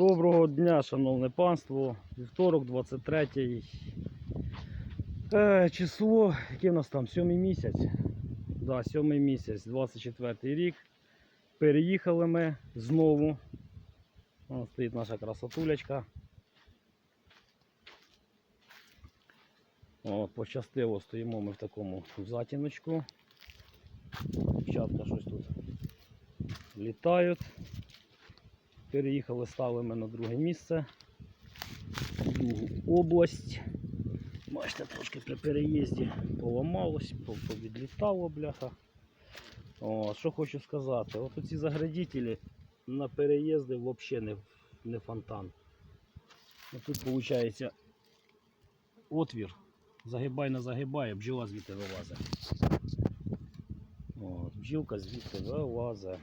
Доброго дня, шановне панство. Вівторок, 23 е, число, яке в нас там? Сьомий місяць. Да, сьомий місяць, 24 рік. Переїхали ми знову. Вон стоїть наша красотулечка. О, пощастило стоїмо ми в такому затіночку. Дівчатка щось тут літають. Переїхали, стали ми на друге місце. Другу область. Бачите, трошки при переїзді поламалось, по- повідлітало, бляха. О, що хочу сказати, от ці заградителі на переїзди взагалі не, не фонтан. От тут виходить отвір. Загибай не загибає, бджола звідти вилазить. Бджілка звідти вилазить.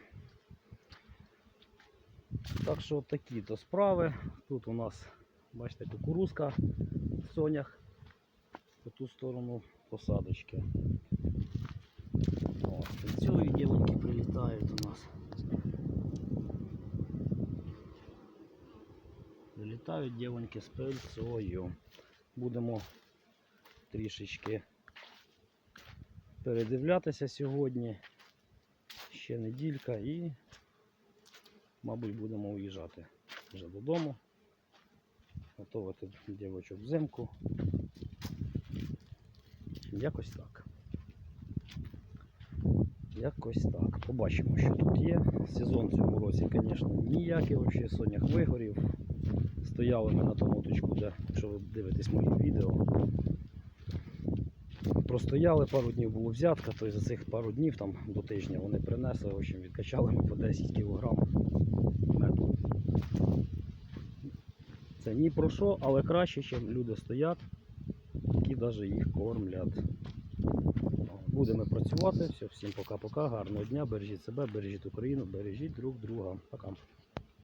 Так що такі то справи. Тут у нас, бачите, кукурузка в сонях. По ту сторону посадочки. О, цієї дівчинки прилітають у нас. Прилітають дівчинки з пильцею. Будемо трішечки передивлятися сьогодні. Ще неділька і мабуть, будемо уїжджати вже додому. Готувати дівочок взимку. Якось так. Якось так. Побачимо, що тут є. Сезон в цьому році, звісно, ніякий взагалі сонях вигорів. Стояли ми на тому точку, де, якщо ви дивитесь мої відео. Простояли пару днів було взятка, то за цих пару днів там до тижня вони принесли, в общем, відкачали ми по 10 кг меду. Це ні про що, але краще, ніж люди стоять, які навіть їх кормлять. Будемо працювати. Все, всім пока-пока, гарного дня, бережіть себе, бережіть Україну, бережіть друг друга. Пока.